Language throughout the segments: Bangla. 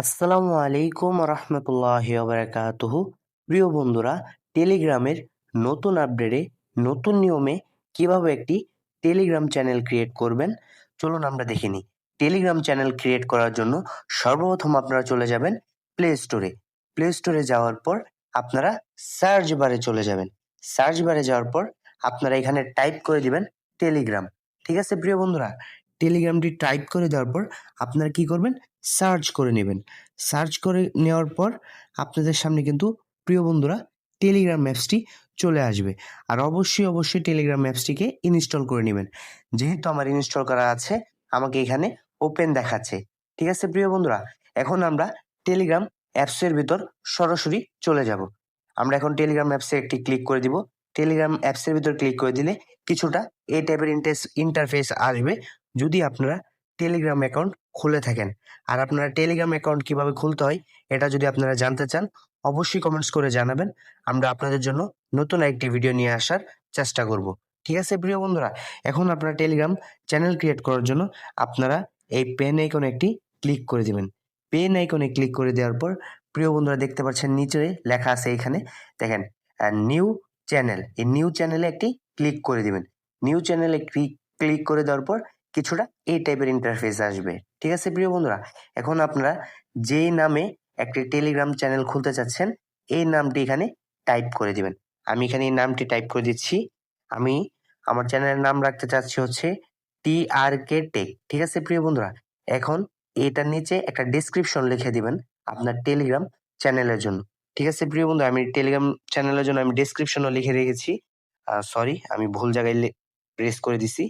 আসসালামু আলাইকুম রহমতুল্লাহি বারাকাতুহু প্রিয় বন্ধুরা, টেলিগ্রামের নতুন আপডেটে, নতুন নিয়মে কীভাবে একটি টেলিগ্রাম চ্যানেল ক্রিয়েট করবেন, চলুন আমরা দেখে নিই। টেলিগ্রাম চ্যানেল ক্রিয়েট করার জন্য সর্বপ্রথম আপনারা চলে যাবেন প্লে স্টোরে। প্লে স্টোরে যাওয়ার পর আপনারা সার্চ বারে চলে যাবেন। সার্চ বারে যাওয়ার পর আপনারা এখানে টাইপ করে দিবেন টেলিগ্রাম। ঠিক আছে, প্রিয় বন্ধুরা? টেলিগ্রামটি টাইপ করে দেওয়ার পর আপনারা কি করবেন? সার্চ করে নেবেন। সার্চ করে নেওয়ার পর আপনাদের সামনে কিন্তু প্রিয় বন্ধুরা টেলিগ্রাম অ্যাপসটি চলে আসবে। আর অবশ্যই অবশ্যই টেলিগ্রাম অ্যাপসটিকে ইনস্টল করে নেবেন। যেহেতু আমার ইনস্টল করা আছে, আমাকে এখানে ওপেন দেখাচ্ছে। ঠিক আছে, প্রিয় বন্ধুরা? এখন আমরা টেলিগ্রাম অ্যাপসের ভিতর সরাসরি চলে যাব। আমরা এখন টেলিগ্রাম অ্যাপসে একটি ক্লিক করে দিব। টেলিগ্রাম অ্যাপসের ভিতর ক্লিক করে দিলে কিছুটা এই টাইপের ইন্টারফেস আসবে। যদি আপনারা টেলিগ্রাম অ্যাকাউন্ট খুলে থাকেন। আর আপনারা টেলিগ্রাম অ্যাকাউন্ট কীভাবে খুলতে হয়, এটা যদি আপনারা জানতে চান, অবশ্যই কমেন্টস করে জানাবেন। আমরা আপনাদের জন্য নতুন একটি ভিডিও নিয়ে আসার চেষ্টা করব। ঠিক আছে, প্রিয় বন্ধুরা? এখন আপনারা টেলিগ্রাম চ্যানেল ক্রিয়েট করার জন্য আপনারা এই পেন আইকনে একটি ক্লিক করে দিবেন। পেন আইকনে ক্লিক করে দেওয়ার পর, প্রিয় বন্ধুরা, দেখতে পাচ্ছেন নিচে লেখা আছে এখানে, দেখেন নিউ চ্যানেল এই নিউ চ্যানেলে একটি ক্লিক করে দিবেন। নিউ চ্যানেলে ক্লিক ক্লিক করে দেওয়ার পর কিছুটা এই টাইপের ইন্টারফেস আসবে। ঠিক আছে, প্রিয় বন্ধুরা? এখন আপনারা যেই নামে একটি টেলিগ্রাম চ্যানেল খুলতে চাচ্ছেন, এই নামটি এখানে টাইপ করে দিবেন। আমি এখানে এই নামটি টাইপ করে দিচ্ছি। আমি আমার চ্যানেলের নাম রাখতে চাচ্ছি হচ্ছে টি আর কে টেক ঠিক আছে, প্রিয় বন্ধুরা? এখন এটার নিচে একটা ডিসক্রিপশন লিখে দিবেন আপনার টেলিগ্রাম চ্যানেলের জন্য। ঠিক আছে, প্রিয় বন্ধু আমি টেলিগ্রাম চ্যানেলের জন্য আমি ডিসক্রিপশনও লিখে রেখেছি। সরি আমি ভুল জায়গায় প্রেস করে দিছি।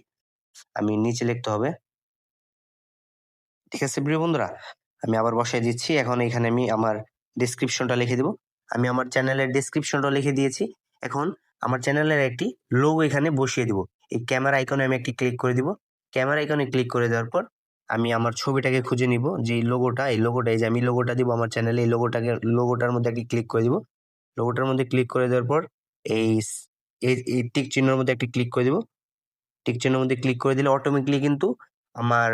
আমি নিচে লিখতে হবে। ঠিক আছে প্রিয় বন্ধুরা, আমি আবার বসাই দিচ্ছি। এখন এখানে আমি আমার ডিসক্রিপশনটা লিখে দেব। আমি আমার চ্যানেলের ডিসক্রিপশনটা লিখে দিয়েছি। এখন আমার চ্যানেলের একটি লোগো এখানে বসিয়ে দিব। এই ক্যামেরা আইকনে আমি একটি ক্লিক করে দিব। ক্যামেরা আইকনে ক্লিক করে দেওয়ার পর আমি আমার ছবিটাকে খুঁজে নিব। যে লোগোটা এই লোগোটা এই যে আমি লোগোটা দিব আমার চ্যানেলে এই লোগোটাকে লোগোটার মধ্যে একটি ক্লিক করে দিব। লোগোটার মধ্যে ক্লিক করে দেওয়ার পর এই এই টিক চিহ্নের মধ্যে একটি ক্লিক করে দিব। টিক চিহ্নের মধ্যে ক্লিক করে দিলে অটোমেটিকলি কিন্তু আমার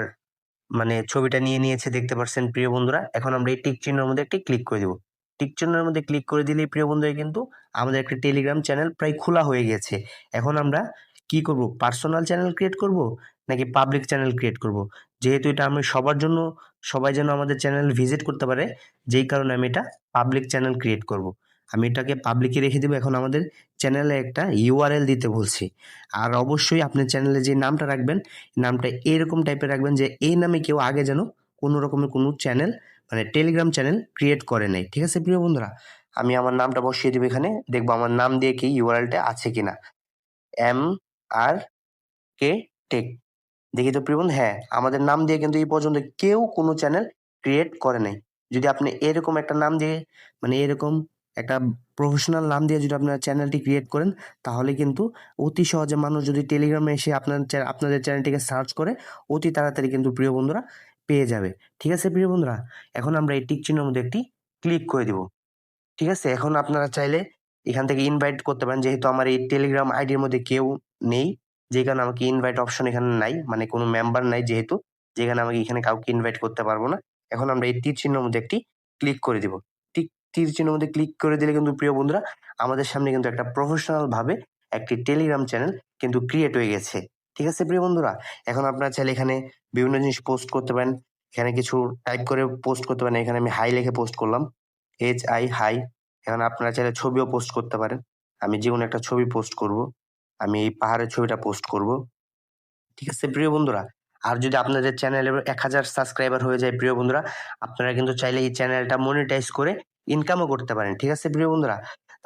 মানে ছবিটা নিয়ে নিয়েছে, দেখতে পাচ্ছেন প্রিয় বন্ধুরা। এখন আমরা এই টিক চিহ্নের মধ্যে একটি ক্লিক করে দিব। টিক চিহ্নের মধ্যে ক্লিক করে দিলেই প্রিয় বন্ধুরা কিন্তু আমাদের একটা টেলিগ্রাম চ্যানেল প্রায় খোলা হয়ে গেছে। এখন আমরা কি করব? পার্সোনাল চ্যানেল ক্রিয়েট করব নাকি পাবলিক চ্যানেল ক্রিয়েট করব? যেহেতু এটা আমি সবার জন্য, সবাই যেন আমাদের চ্যানেল ভিজিট করতে পারে, যেই কারণে আমি এটা পাবলিক চ্যানেল ক্রিয়েট করব। আমি এটাকে পাবলিকে রেখে দেবো। এখন আমাদের চ্যানেলে একটা ইউআরএল দিতে বলছি। আর অবশ্যই আপনার চ্যানেলে যে নামটা রাখবেন, নামটা এরকম টাইপের রাখবেন যে এই নামে কেউ আগে যেন কোনো রকমের কোনো চ্যানেল মানে টেলিগ্রাম চ্যানেল ক্রিয়েট করে নেই ঠিক আছে, প্রিয় বন্ধুরা? আমি আমার নামটা বসিয়ে দেবো এখানে। দেখব আমার নাম দিয়ে কি ইউআরএলটা আছে কি না এম আর কে টেক দেখি তো, প্রিয় বন্ধু? হ্যাঁ আমাদের নাম দিয়ে কিন্তু এই পর্যন্ত কেউ কোনো চ্যানেল ক্রিয়েট করে নাই। যদি আপনি এরকম একটা নাম দিয়ে মানে এরকম একটা প্রফেশনাল নাম দিয়ে যদি আপনার চ্যানেলটি ক্রিয়েট করেন, তাহলে কিন্তু অতি সহজে মানুষ যদি টেলিগ্রামে এসে আপনার আপনাদের চ্যানেলটিকে সার্চ করে, অতি তাড়াতাড়ি কিন্তু প্রিয় বন্ধুরা পেয়ে যাবে। ঠিক আছে প্রিয় বন্ধুরা? এখন আমরা এই টিক চিহ্নের মধ্যে একটি ক্লিক করে দিব। ঠিক আছে? এখন আপনারা চাইলে এখান থেকে ইনভাইট করতে পারেন। যেহেতু আমার এই টেলিগ্রাম আইডির মধ্যে কেউ নেই, যে কারণে আমাকে ইনভাইট অপশন এখানে নাই মানে কোনো মেম্বার নাই যেহেতু যেখানে আমাকে এখানে কাউকে ইনভাইট করতে পারব না। এখন আমরা এই তীর চিহ্নের মধ্যে একটি ক্লিক করে দিব। তীর চিহ্নের মধ্যে ক্লিক করে দিলে কিন্তু প্রিয় বন্ধুরা, আমাদের সামনে কিন্তু একটা প্রফেশনাল ভাবে একটি টেলিগ্রাম চ্যানেল কিন্তু ক্রিয়েট হয়ে গেছে। ঠিক আছে প্রিয় বন্ধুরা? এখন আপনারা চাইলে এখানে বিভিন্ন জিনিস পোস্ট করতে পারেন। এখানে কিছু টাইপ করে পোস্ট করতে পারেন। এখানে আমি হাই লিখে পোস্ট করলাম। এইচ আই হাই এখন আপনারা চাইলে ছবিও পোস্ট করতে পারেন। আমি যে কোনো একটা ছবি পোস্ট করব। আমি এই পাহাড়ের ছবিটা পোস্ট করব। ঠিক আছে প্রিয় বন্ধুরা? আর যদি আপনাদের চ্যানেলে এক হাজার সাবস্ক্রাইবার হয়ে যায় প্রিয় বন্ধুরা, আপনারা কিন্তু চাইলে এই চ্যানেলটা মনিটাইজ করে ইনকামও করতে পারেন, ঠিক আছে প্রিয় বন্ধুরা?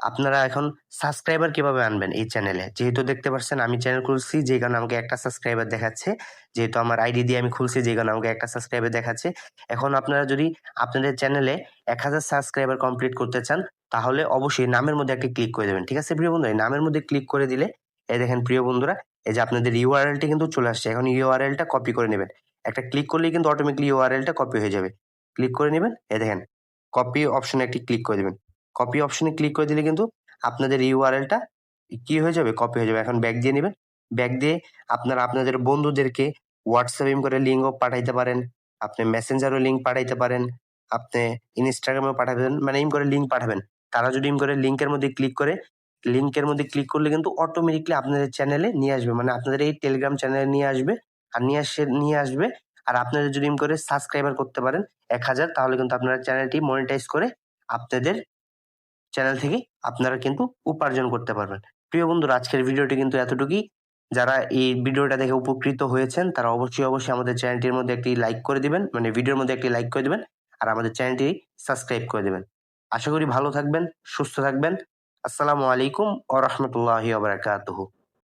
আপনারা এখন সাবস্ক্রাইবার কীভাবে আনবেন এই চ্যানেলে যেহেতু দেখতে পাচ্ছেন আমি চ্যানেল খুলছি, যে কারণে আমাকে একটা সাবস্ক্রাইবার দেখাচ্ছে। যেহেতু আমার আইডি দিয়ে আমি খুলছি, যে কারণে আমাকে একটা সাবস্ক্রাইবার দেখাচ্ছে। এখন আপনারা যদি আপনাদের চ্যানেলে এক হাজার সাবস্ক্রাইবার কমপ্লিট করতে চান, তাহলে অবশ্যই নামের মধ্যে একটা ক্লিক করে দেবেন, ঠিক আছে প্রিয় বন্ধু নামের মধ্যে ক্লিক করে দিলে, এই দেখেন প্রিয় বন্ধুরা, এই যে আপনাদের ইউআরএলটি কিন্তু চলে আসছে। এখন ইউআরএলটা কপি করে নেবেন। একটা ক্লিক করলেই কিন্তু অটোমেটিকলি ইউআরএলটা কপি হয়ে যাবে। ক্লিক করে নেবেন এ দেখেন। কপি অপশনে একটি ক্লিক করে দেবেন। কপি অপশনে ক্লিক করে দিলে কিন্তু আপনাদের ইউআরএলটা কি হয়ে যাবে? কপি হয়ে যাবে। এখন ব্যাক দিয়ে নেবেন। ব্যাক দিয়ে আপনারা আপনাদের বন্ধুদেরকে হোয়াটসঅ্যাপ এম করে লিঙ্কও পাঠাইতে পারেন। আপনি মেসেঞ্জারও লিঙ্ক পাঠাইতে পারেন। আপনি ইনস্টাগ্রামে পাঠাবেন। মানে ইম করে লিঙ্ক পাঠাবেন। তারা যদি ইম করে লিঙ্কের মধ্যে ক্লিক করে লিঙ্কের মধ্যে ক্লিক করলে কিন্তু অটোমেটিকলি আপনাদের চ্যানেলে নিয়ে আসবে। মানে আপনাদের এই টেলিগ্রাম চ্যানেলে নিয়ে আসবে। আর নিয়ে আসে, নিয়ে আসবে। আর আপনারা যদি ইম করে সাবস্ক্রাইবার করতে পারেন এক হাজার, তাহলে কিন্তু আপনারা চ্যানেলটি মনিটাইজ করে আপনাদের চ্যানেল থেকে আপনারা কিন্তু উপার্জন করতে পারবেন। প্রিয় বন্ধুরা, আজকের ভিডিওটি কিন্তু এতটুকুই। যারা এই ভিডিওটা দেখে উপকৃত হয়েছেন, তারা অবশ্যই অবশ্যই আমাদের চ্যানেলটির মধ্যে একটি লাইক করে দিবেন মানে ভিডিওর মধ্যে একটি লাইক করে দিবেন, আর আমাদের চ্যানেলটি সাবস্ক্রাইব করে দিবেন। আশা করি ভালো থাকবেন, সুস্থ থাকবেন। আসসালামু আলাইকুম ও রহমতুল্লাহি